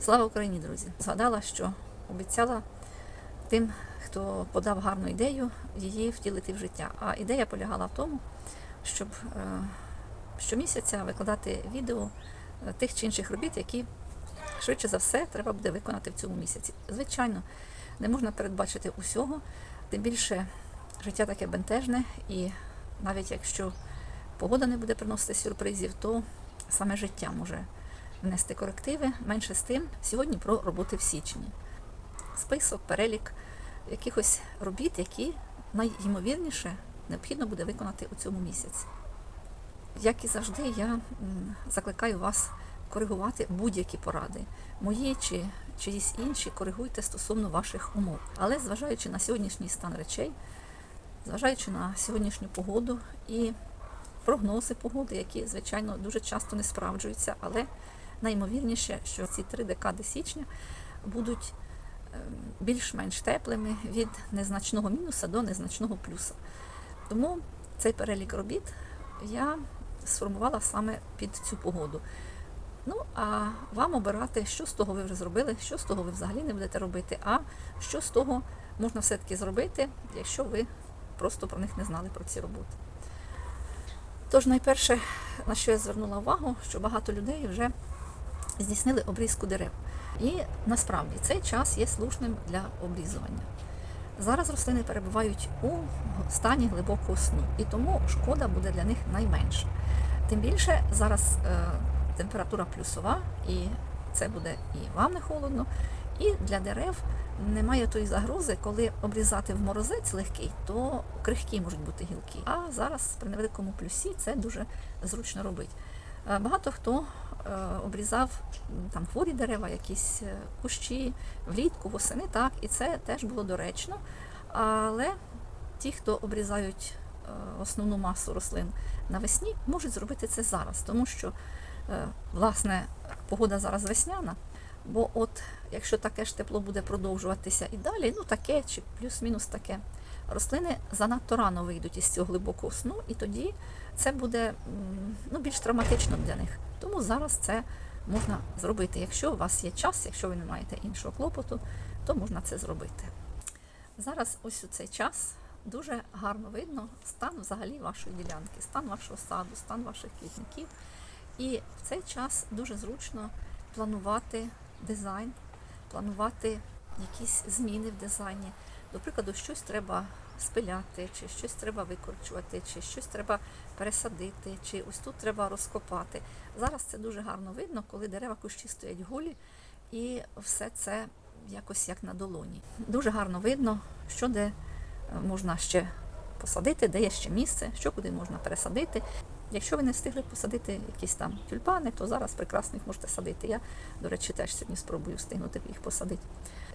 Слава Україні, друзі! Згадала, що обіцяла тим, хто подав гарну ідею, її втілити в життя. А ідея полягала в тому, щоб е, щомісяця викладати відео е, тих чи інших робіт, які швидше за все треба буде виконати в цьому місяці. Звичайно, не можна передбачити усього, тим більше життя таке бентежне, і навіть якщо погода не буде приносити сюрпризів, то саме життя може внести корективи. Менше з тим, сьогодні про роботи в січні. Список, перелік якихось робіт, які найімовірніше необхідно буде виконати у цьому місяці. Як і завжди, я закликаю вас коригувати будь-які поради. Мої чи чиїсь інші коригуйте стосовно ваших умов. Але зважаючи на сьогоднішній стан речей, зважаючи на сьогоднішню погоду і прогнози погоди, які, звичайно, дуже часто не справджуються, але найімовірніше, що ці три декади січня будуть ем, більш-менш теплими від незначного мінуса до незначного плюса. Тому цей перелік робіт я сформувала саме під цю погоду. Ну, а вам обирати, що з того ви вже зробили, що з того ви взагалі не будете робити, а що з того можна все-таки зробити, якщо ви просто про них не знали про ці роботи. Тож, найперше, на що я звернула увагу, що багато людей вже здійснили обрізку дерев. І насправді цей час є слушним для обрізування. Зараз рослини перебувають у стані глибокого сну, і тому шкода буде для них найменша. Тим більше зараз е, температура плюсова, і це буде і вам не холодно, і для дерев немає тої загрози, коли обрізати в морозець легкий, то крихкі можуть бути гілки. А зараз при невеликому плюсі це дуже зручно робити. Е, Багато хто е, обрізав там хворі дерева, якісь е, кущі влітку, восени, так, і це теж було доречно. Але ті, хто обрізають основну масу рослин навесні, можуть зробити це зараз, тому що власне погода зараз весняна. Бо от якщо таке ж тепло буде продовжуватися і далі, ну таке чи плюс-мінус таке, рослини занадто рано вийдуть із цього глибокого сну, і тоді це буде ну, більш травматично для них. Тому зараз це можна зробити. Якщо у вас є час, якщо ви не маєте іншого клопоту, то можна це зробити. Зараз ось у цей час дуже гарно видно стан взагалі вашої ділянки, стан вашого саду, стан ваших квітників. І в цей час дуже зручно планувати дизайн, планувати якісь зміни в дизайні. До прикладу, щось треба спиляти, чи щось треба викорчувати, чи щось треба пересадити, чи ось тут треба розкопати. Зараз це дуже гарно видно, коли дерева кущі стоять голі, і все це якось як на долоні. Дуже гарно видно, що де е, можна ще посадити, де є ще місце, що куди можна пересадити. Якщо ви не встигли посадити якісь там тюльпани, то зараз прекрасно їх можете садити. Я, до речі, теж сьогодні спробую встигнути їх посадити.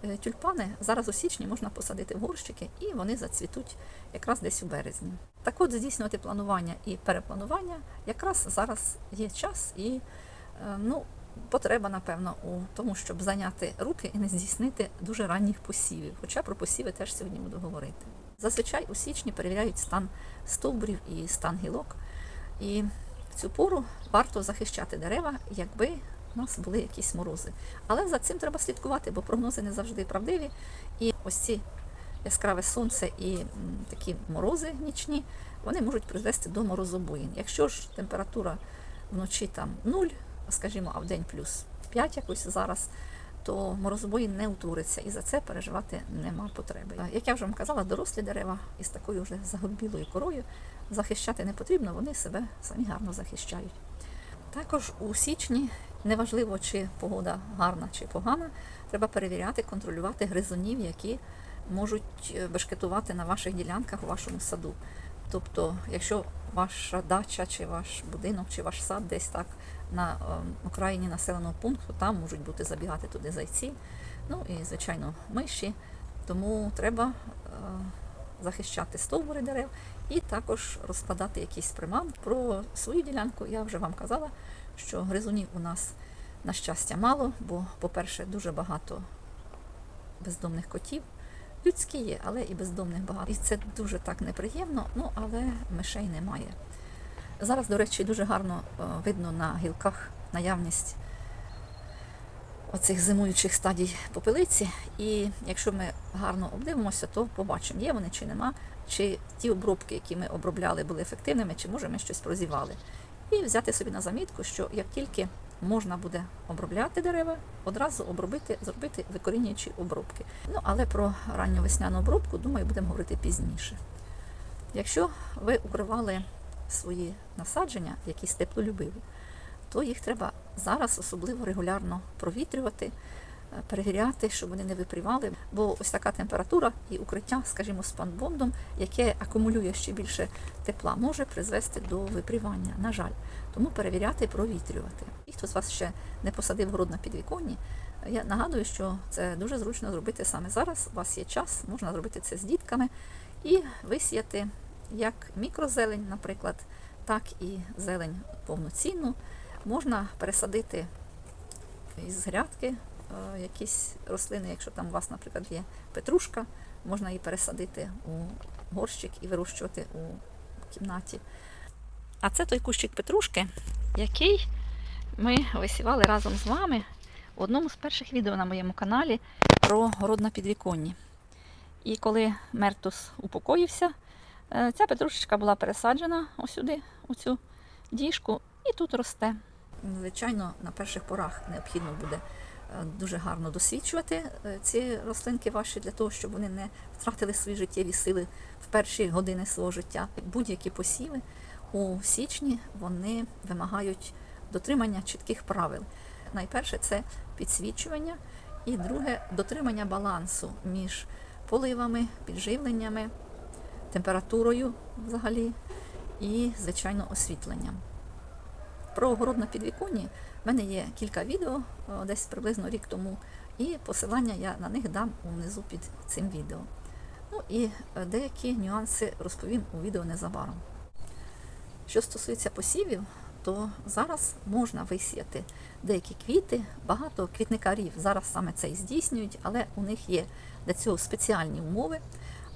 Е, Тюльпани зараз у січні можна посадити в горщики, і вони зацвітуть якраз десь у березні. Так от здійснювати планування і перепланування якраз зараз є час і е, ну, потреба, напевно, у тому, щоб зайняти руки і не здійснити дуже ранніх посівів. Хоча про посіви теж сьогодні буду говорити. Зазвичай у січні перевіряють стан стовбурів і стан гілок. І в цю пору варто захищати дерева, якби у нас були якісь морози. Але за цим треба слідкувати, бо прогнози не завжди правдиві. І ось ці яскраве сонце і такі морози нічні, вони можуть призвести до морозобоїн. Якщо ж температура вночі там 0, скажімо, а в день плюс 5 якось зараз, то морозобоїн не утвориться, і за це переживати нема потреби. Як я вже вам казала, дорослі дерева із такою вже загорбілою корою захищати не потрібно, вони себе самі гарно захищають. Також у січні, неважливо, чи погода гарна чи погана, треба перевіряти, контролювати гризунів, які можуть е, бешкетувати на ваших ділянках у вашому саду. Тобто, якщо ваша дача, чи ваш будинок, чи ваш сад десь так на ем, окраїні населеного пункту, там можуть бути забігати туди зайці, ну і, звичайно, миші. Тому треба е, захищати стовбури дерев і також розкладати якийсь приман. Про свою ділянку я вже вам казала, що гризунів у нас, на щастя, мало, бо, по-перше, дуже багато бездомних котів. Людські є, але і бездомних багато. І це дуже так неприємно, ну але мишей немає. Зараз, до речі, дуже гарно е, видно на гілках наявність оцих зимуючих стадій попелиці. І якщо ми гарно обдивимося, то побачимо, є вони чи нема, чи ті обробки, які ми обробляли, були ефективними, чи може ми щось прозівали. І взяти собі на замітку, що як тільки можна буде обробляти дерева, одразу обробити, зробити викорінюючі обробки. Ну, але про ранню весняну обробку, думаю, будемо говорити пізніше. Якщо ви укривали свої насадження, якісь теплолюбиві, то їх треба зараз особливо регулярно провітрювати, е, перевіряти, щоб вони не випрівали. Бо ось така температура і укриття, скажімо, з панбондом, яке акумулює ще більше тепла, може призвести до випрівання. На жаль, тому перевіряти, провітрювати. І хто з вас ще не посадив город на підвіконні, я нагадую, що це дуже зручно зробити саме зараз. У вас є час, можна зробити це з дітками і висіяти як мікрозелень, наприклад, так і зелень повноцінну. Можна пересадити із грядки е, якісь рослини, якщо там у вас, наприклад, є петрушка, можна її пересадити у горщик і вирощувати у кімнаті. А це той кущик петрушки, який ми висівали разом з вами в одному з перших відео на моєму каналі про город на підвіконні. І коли Мертус упокоївся, ця петрушечка була пересаджена ось сюди, у цю діжку, і тут росте. Звичайно, на перших порах необхідно буде е, дуже гарно досвідчувати е, ці рослинки ваші для того, щоб вони не втратили свої життєві сили в перші години свого життя. Будь-які посіви у січні вони вимагають дотримання чітких правил. Найперше це підсвічування, і друге дотримання балансу між поливами, підживленнями, температурою взагалі і, звичайно, освітленням. Про огород на підвіконні в мене є кілька відео, десь приблизно рік тому, і посилання я на них дам унизу під цим відео. Ну і е, деякі нюанси розповім у відео незабаром. Що стосується посівів, то зараз можна висіяти деякі квіти, багато квітникарів зараз саме це і здійснюють, але у них є для цього спеціальні умови.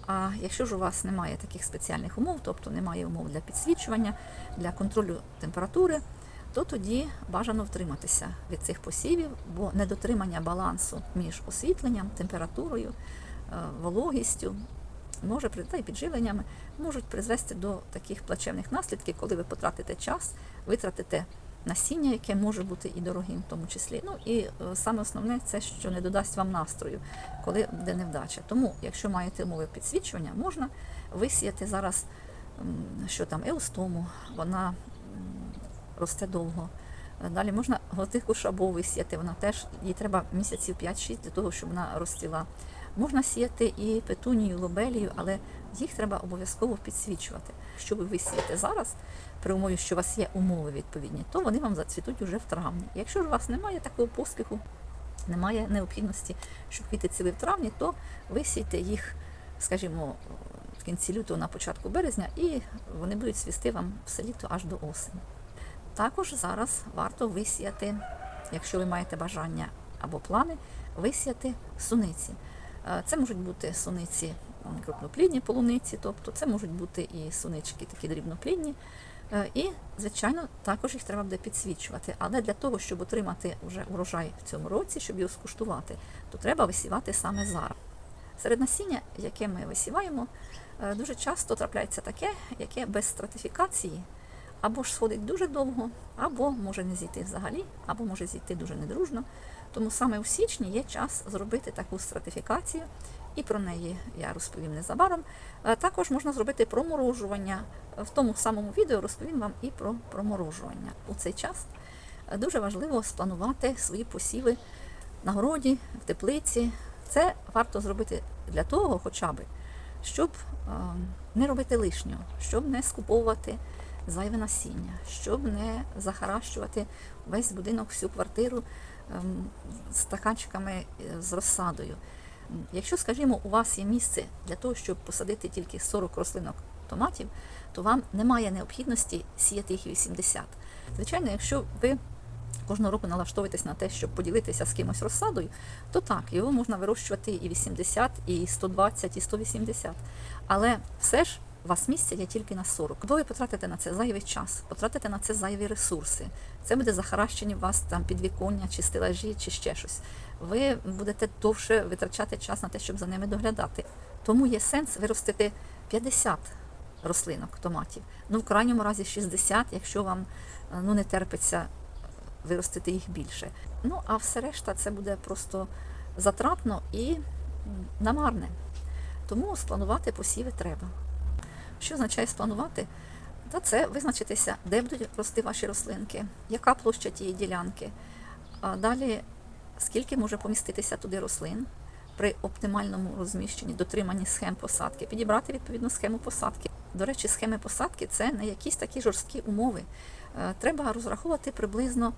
А якщо ж у вас немає таких спеціальних умов, тобто немає умов для підсвічування, для контролю температури, то тоді бажано втриматися від цих посівів, бо недотримання балансу між освітленням, температурою, е, вологістю може та й підживленнями можуть призвести до таких плачевних наслідків, коли ви потратите час, витратите насіння, яке може бути і дорогим, в тому числі. Ну і е, саме основне це, що не додасть вам настрою, коли буде невдача. Тому, якщо маєте умови підсвічування, можна висіяти зараз, що там еустому, вона росте довго. Далі можна готику шабу висіяти, вона теж їй треба місяців 5-6 для того, щоб вона розцвіла. Можна сіяти і петунію, лобелію, але їх треба обов'язково підсвічувати. Якщо ви висієте зараз, при умові, що у вас є умови відповідні, то вони вам зацвітуть уже в травні. Якщо ж у вас немає такого поспіху, немає необхідності, щоб квіти цвіли в травні, то висійте їх, скажімо, в кінці лютого, на початку березня, і вони будуть цвісти вам все літо аж до осені. Також зараз варто висіяти, якщо ви маєте бажання або плани, висіяти суниці. Е, Це можуть бути суниці крупноплідні полуниці, тобто це можуть бути і сунички такі дрібноплідні. Е, І, звичайно, також їх треба буде підсвічувати. Але для того, щоб отримати вже урожай в цьому році, щоб його скуштувати, то треба висівати саме зараз. Серед насіння, яке ми висіваємо, е, дуже часто трапляється таке, яке без стратифікації або ж сходить дуже довго, або може не зійти взагалі, або може зійти дуже недружно. Тому саме у січні є час зробити таку стратифікацію, і про неї я розповім незабаром. Е, Також можна зробити проморожування. В тому самому відео розповім вам і про проморожування. У цей час е, дуже важливо спланувати свої посіви на городі, в теплиці. Це варто зробити для того, хоча б, щоб е, не робити лишнього, щоб не скуповувати зайве насіння, щоб не захаращувати весь будинок, всю квартиру ем, стаканчиками з розсадою. Якщо, скажімо, у вас є місце для того, щоб посадити тільки 40 рослинок томатів, то вам немає необхідності сіяти їх 80. Звичайно, якщо ви кожного року налаштовуєтесь на те, щоб поділитися з кимось розсадою, то так, його можна вирощувати і 80, і 120, і 180. Але все ж вас місця є тільки на 40. Бо ви потратите на це зайвий час, потратите на це зайві ресурси. Це буде захаращені вас там підвіконня, чи стелажі, чи ще щось. Ви будете довше витрачати час на те, щоб за ними доглядати. Тому є сенс виростити 50 рослинок томатів. Ну, в крайньому разі 60, якщо вам е, ну, не терпиться виростити їх більше. Ну, а все решта це буде просто затратно і намарне. Тому спланувати посіви треба. Що означає спланувати? Та це визначитися, де будуть рости ваші рослинки, яка площа тієї ділянки. А далі, скільки може поміститися туди рослин при оптимальному розміщенні, дотриманні схем посадки, підібрати відповідну схему посадки. До речі, схеми посадки це не якісь такі жорсткі умови. Е, Треба розраховувати приблизно,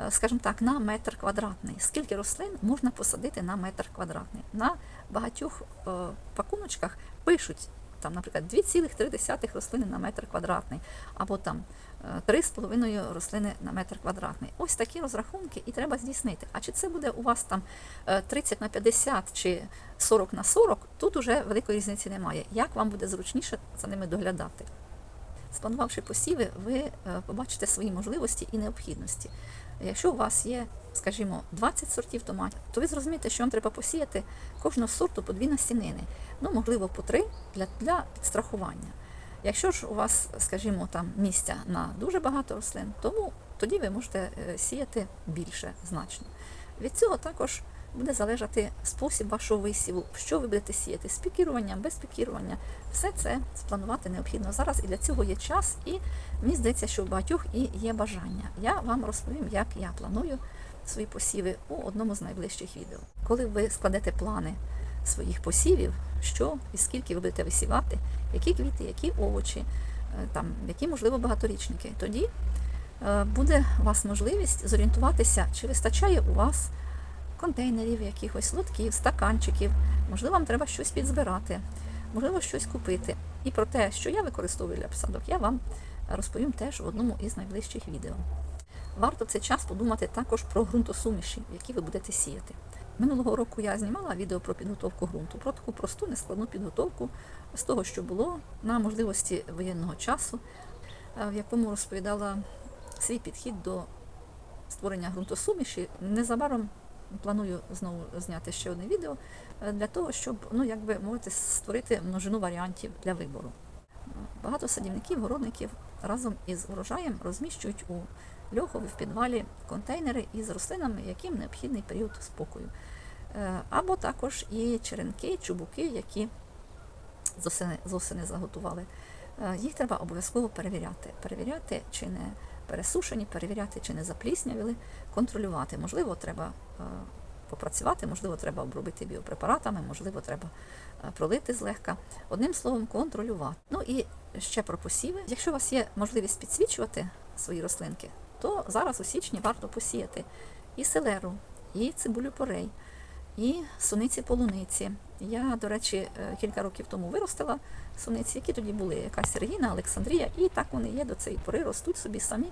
е, скажімо так, на метр квадратний. Скільки рослин можна посадити на метр квадратний? На багатьох е, пакуночках пишуть там, наприклад, 2,3 рослини на метр квадратний, або там е, 3,5 рослини на метр квадратний. Ось такі розрахунки і треба здійснити. А чи це буде у вас там е, 30 на 50 чи 40 на 40, тут уже великої різниці немає. Як вам буде зручніше за ними доглядати? Спланувавши посіви, ви е, побачите свої можливості і необхідності. Якщо у вас є, скажімо, 20 сортів томатів, то ви зрозумієте, що вам треба посіяти кожного сорту по дві насінини. Ну, можливо, по три для, для підстрахування. Якщо ж у вас, скажімо, там місця на дуже багато рослин, тому тоді ви можете е, сіяти більше значно. Від цього також буде залежати спосіб вашого висіву, що ви будете сіяти з пікіруванням, без пікірування. Все це спланувати необхідно зараз, і для цього є час, і мені здається, що у багатьох і є бажання. Я вам розповім, як я планую свої посіви у одному з найближчих відео. Коли ви складете плани своїх посівів, що і скільки ви будете висівати, які квіти, які овочі, е, там, які, можливо, багаторічники, тоді е, буде у вас можливість зорієнтуватися, чи вистачає у вас контейнерів, якихось лотків, стаканчиків. Можливо, вам треба щось підзбирати, можливо, щось купити. І про те, що я використовую для посадок, я вам розповім теж в одному із найближчих відео. Варто цей час подумати також про ґрунтосуміші, які ви будете сіяти. Минулого року я знімала відео про підготовку ґрунту, про таку просту, нескладну підготовку з того, що було на можливості воєнного часу, е, в якому розповідала свій підхід до створення ґрунтосуміші. Незабаром планую знову зняти ще одне відео е, для того, щоб, ну, як би мовити, створити множину варіантів для вибору. Багато садівників, городників разом із урожаєм розміщують у льохові в підвалі контейнери із рослинами, яким необхідний період спокою. Е, Або також і черенки, чубуки, які з осени, заготували. Е, Їх треба обов'язково перевіряти. Перевіряти, чи не пересушені, перевіряти, чи не запліснявили, контролювати. Можливо, треба е, попрацювати, можливо, треба обробити біопрепаратами, можливо, треба пролити злегка. Одним словом, контролювати. Ну і ще про посіви. Якщо у вас є можливість підсвічувати свої рослинки, то зараз у січні варто посіяти і селеру, і цибулю порей, і суниці полуниці. Я, до речі, е, кілька років тому виростила суниці, які тоді були якась Регіна, Олександрія, і так вони є до цієї пори, ростуть собі самі.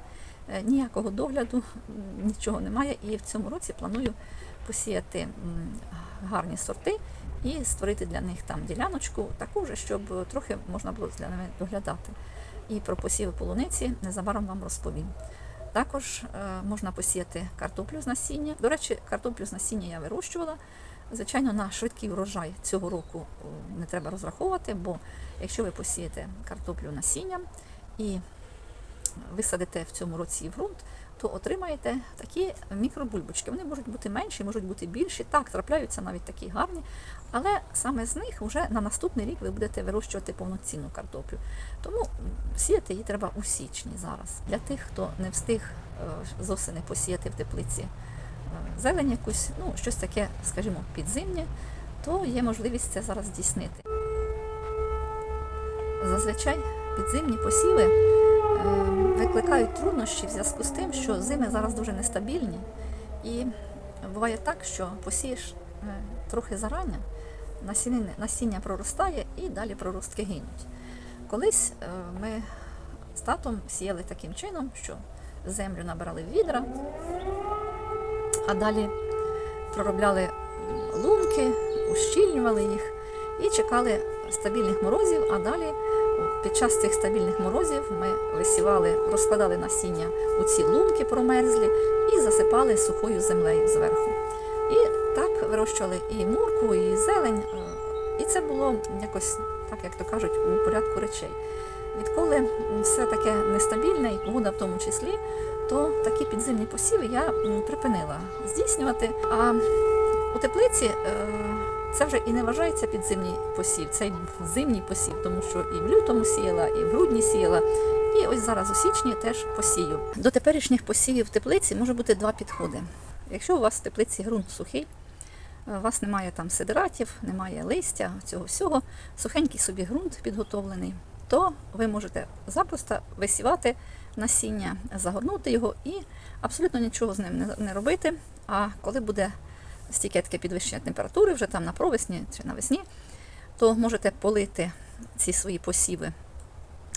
Е, Ніякого догляду, нічого немає. І в цьому році планую посіяти гарні сорти і створити для них там діляночку, таку же, щоб трохи можна було для ними доглядати. І про посіви полуниці незабаром вам розповім. Також е, можна посіяти картоплю з насіння. До речі, картоплю з насіння я вирощувала. Звичайно, на швидкий урожай цього року е, не треба розраховувати, бо якщо ви посієте картоплю насінням і висадите в цьому році в ґрунт, то отримаєте такі мікробульбочки. Вони можуть бути менші, можуть бути більші. Так, трапляються навіть такі гарні, але саме з них вже на наступний рік ви будете вирощувати повноцінну картоплю. Тому сіяти її треба у січні зараз. Для тих, хто не встиг е, з осени посіяти в теплиці е, зелень якусь, ну щось таке, скажімо, підзимнє, то є можливість це зараз здійснити. Зазвичай підзимні посіви е, викликають труднощі в зв'язку з тим, що зими зараз дуже нестабільні, і буває так, що посієш трохи зарання, насіння, проростає і далі проростки гинуть. Колись е, ми з татом сіяли таким чином, що землю набирали в відра, а далі проробляли лунки, ущільнювали їх і чекали стабільних морозів, а далі під час цих стабільних морозів ми висівали, розкладали насіння у ці лунки промерзлі і засипали сухою землею зверху. І вирощували і моркву, і зелень. е, І це було якось, так як то кажуть, у порядку речей. Відколи все таке нестабільне, і погода в тому числі, то такі підземні посіви я припинила здійснювати. А у теплиці е, це вже і не вважається підземний посів, це й зимній посів, тому що і в лютому сіяла, і в грудні сіяла. І ось зараз у січні теж посію. До теперішніх посівів в теплиці може бути два підходи. Якщо у вас в теплиці ґрунт сухий, у вас немає там сидератів, немає листя, цього всього, сухенький собі ґрунт підготовлений, то ви можете запросто висівати насіння, загорнути його і абсолютно нічого з ним не- робити. А коли буде стільки таке підвищення температури, вже там на провесні чи навесні, то можете полити ці свої посіви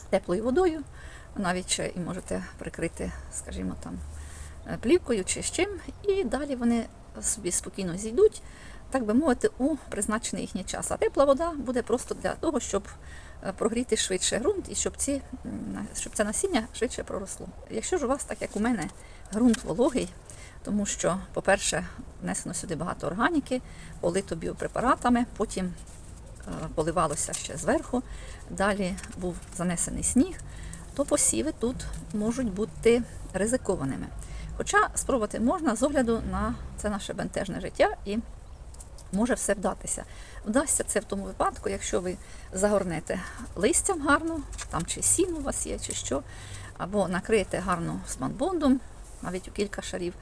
теплою водою, навіть і можете прикрити, скажімо, там е, плівкою чи з чим, і далі вони собі спокійно зійдуть, так би мовити, у призначений їхній час. А тепла вода буде просто для того, щоб е, прогріти швидше ґрунт і щоб, ці, щоб це насіння швидше проросло. Якщо ж у вас, так як у мене, ґрунт вологий, тому що, по-перше, внесено сюди багато органіки, полито біопрепаратами, потім е, поливалося ще зверху, далі був занесений сніг, то посіви тут можуть бути ризикованими. Хоча спробувати можна з огляду на це наше бентежне життя і може все вдатися. Вдасться це в тому випадку, якщо ви загорнете листям гарно, там чи сін у вас є, чи що, або накриєте гарно сманбондом, навіть у кілька шарів.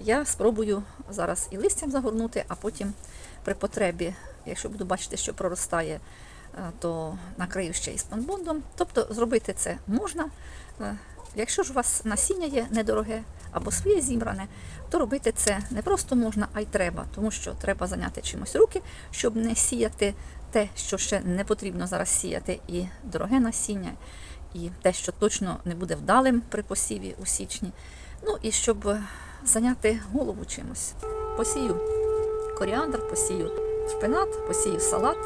Я спробую зараз і листям загорнути, а потім при потребі, якщо буду бачити, що проростає, е, то накрию ще і спанбондом. Тобто зробити це можна. Якщо ж у вас насіння є недороге або своє зібране, то робити це не просто можна, а й треба, тому що треба зайняти чимось руки, щоб не сіяти те, що ще не потрібно зараз сіяти, і дороге насіння, і те, що точно не буде вдалим при посіві у січні. Ну і щоб зайняти голову чимось. Посію коріандр, посію шпинат, посію салат.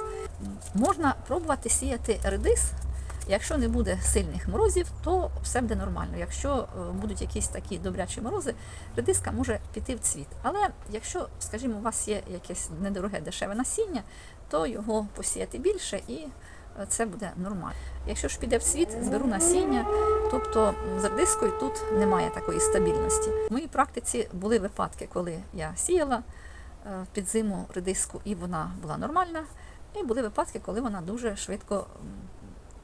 Можна пробувати сіяти редис. Якщо не буде сильних морозів, то все буде нормально. Якщо е, будуть якісь такі добрячі морози, редиска може піти в цвіт. Але якщо, скажімо, у вас є якесь недороге дешеве насіння, то його посіяти більше і е, це буде нормально. Якщо ж піде в цвіт, зберу насіння, тобто з редискою тут немає такої стабільності. В моїй практиці були випадки, коли я сіяла е, під зиму редиску і вона була нормальна, і були випадки, коли вона дуже швидко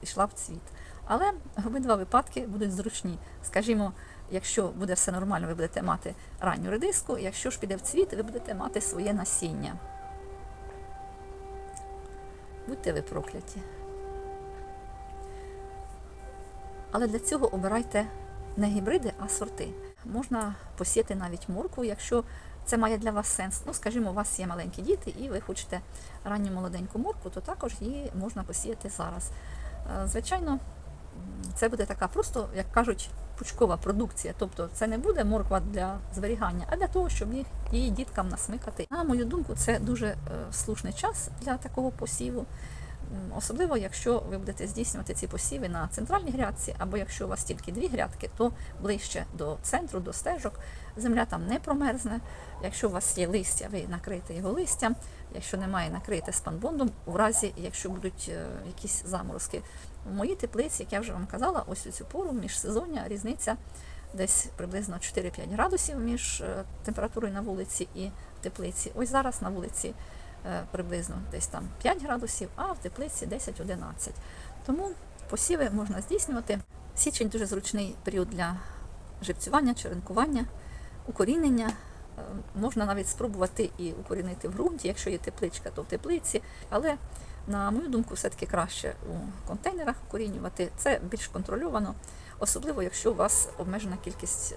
йшла в цвіт. Але обидва випадки будуть зручні. Скажімо, якщо буде все нормально, ви будете мати ранню редиску, якщо ж піде в цвіт, ви будете мати своє насіння. Будьте ви прокляті. Але для цього обирайте не гібриди, а сорти. Можна посіяти навіть моркву, якщо це має для вас сенс. Ну, скажімо, у вас є маленькі діти, і ви хочете ранню молоденьку моркву, то також її можна посіяти зараз. Е, Звичайно, це буде така просто, як кажуть, пучкова продукція. Тобто це не буде морква для зберігання, а для того, щоб їх її діткам насмикати. На мою думку, це дуже е, слушний час для такого посіву. Особливо, якщо ви будете здійснювати ці посіви на центральній грядці, або якщо у вас тільки дві грядки, то ближче до центру, до стежок, земля там не промерзне. Якщо у вас є листя, ви накриєте його листям. Якщо немає, накриєте спанбондом, у разі, якщо будуть е, якісь заморозки. У моїй теплиці, як я вже вам казала, ось у цю пору міжсезоння різниця десь приблизно 4-5 градусів між е, температурою на вулиці і теплиці. Ось зараз на вулиці е, приблизно десь там 5 градусів, а в теплиці 10-11. Тому посіви можна здійснювати. Січень дуже зручний період для живцювання, черенкування, укорінення. Е, Можна навіть спробувати і укорінити в ґрунті, якщо є тепличка, то в теплиці. Але, на мою думку, все-таки краще у контейнерах укорінювати. Це більш контрольовано, особливо якщо у вас обмежена кількість е,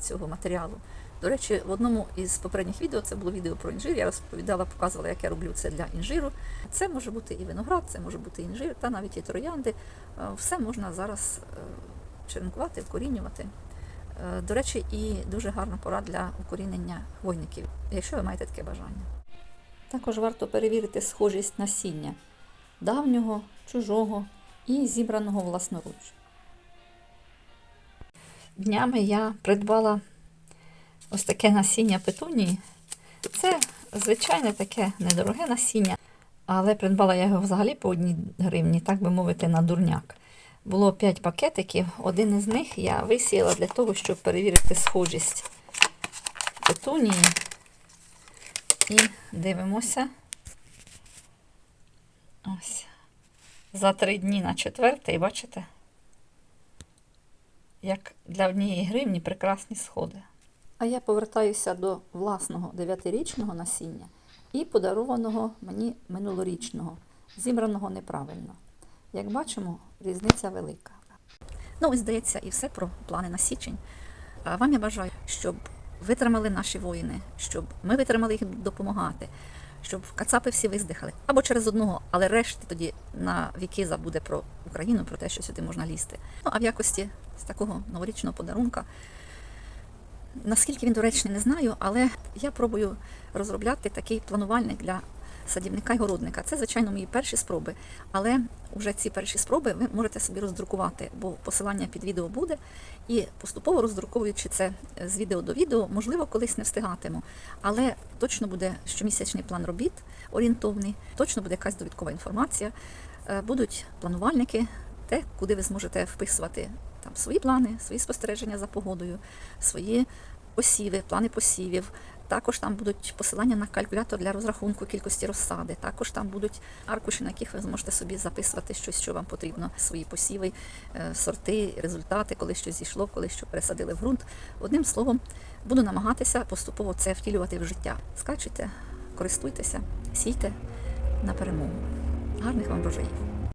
цього матеріалу. До речі, в одному із попередніх відео, це було відео про інжир, я розповідала, показувала, як я роблю це для інжиру. Це може бути і виноград, це може бути інжир, та навіть і троянди. Е, Все можна зараз черенкувати, вкорінювати. Е, До речі, і дуже гарна пора для укорінення хвойників, якщо ви маєте таке бажання. Також варто перевірити схожість насіння давнього, чужого і зібраного власноруч. Днями я придбала ось таке насіння петунії. Це звичайне таке недороге насіння, але придбала я його взагалі по одній гривні, так би мовити, на дурняк. Було 5 пакетиків. Один із них я висіяла для того, щоб перевірити схожість петунії. І дивимося. Ось. За три дні на четвертий, бачите? Як для однієї гривні прекрасні сходи. А я повертаюся до власного дев'ятирічного насіння і подарованого мені минулорічного, зібраного неправильно. Як бачимо, різниця велика. Ну, здається, і все про плани на січень. А вам я бажаю, щоб витримали наші воїни, щоб ми витримали їх допомагати, щоб кацапи всі виздихали. Або через одного, але решті тоді на віки забуде про Україну, про те, що сюди можна лізти. Ну, а в якості з такого новорічного подарунка. Наскільки він доречний, не знаю, але я пробую розробляти такий планувальник для садівника і городника. Це, звичайно, мої перші спроби. Але вже ці перші спроби ви можете собі роздрукувати, бо посилання під відео буде. І поступово роздруковуючи це з відео до відео, можливо, колись не встигатиму. Але точно буде щомісячний план робіт орієнтовний, точно буде якась довідкова інформація. Е, Будуть планувальники, те, куди ви зможете вписувати там свої плани, свої спостереження за погодою, свої посіви, плани посівів. Також там будуть посилання на калькулятор для розрахунку кількості розсади. Також там будуть аркуші, на яких ви зможете собі записувати щось, що вам потрібно, свої посіви, е, сорти, результати, коли щось зійшло, коли що пересадили в ґрунт. Одним словом, буду намагатися поступово це втілювати в життя. Скачуйте, користуйтеся, сійте на перемогу. Гарних вам врожаїв!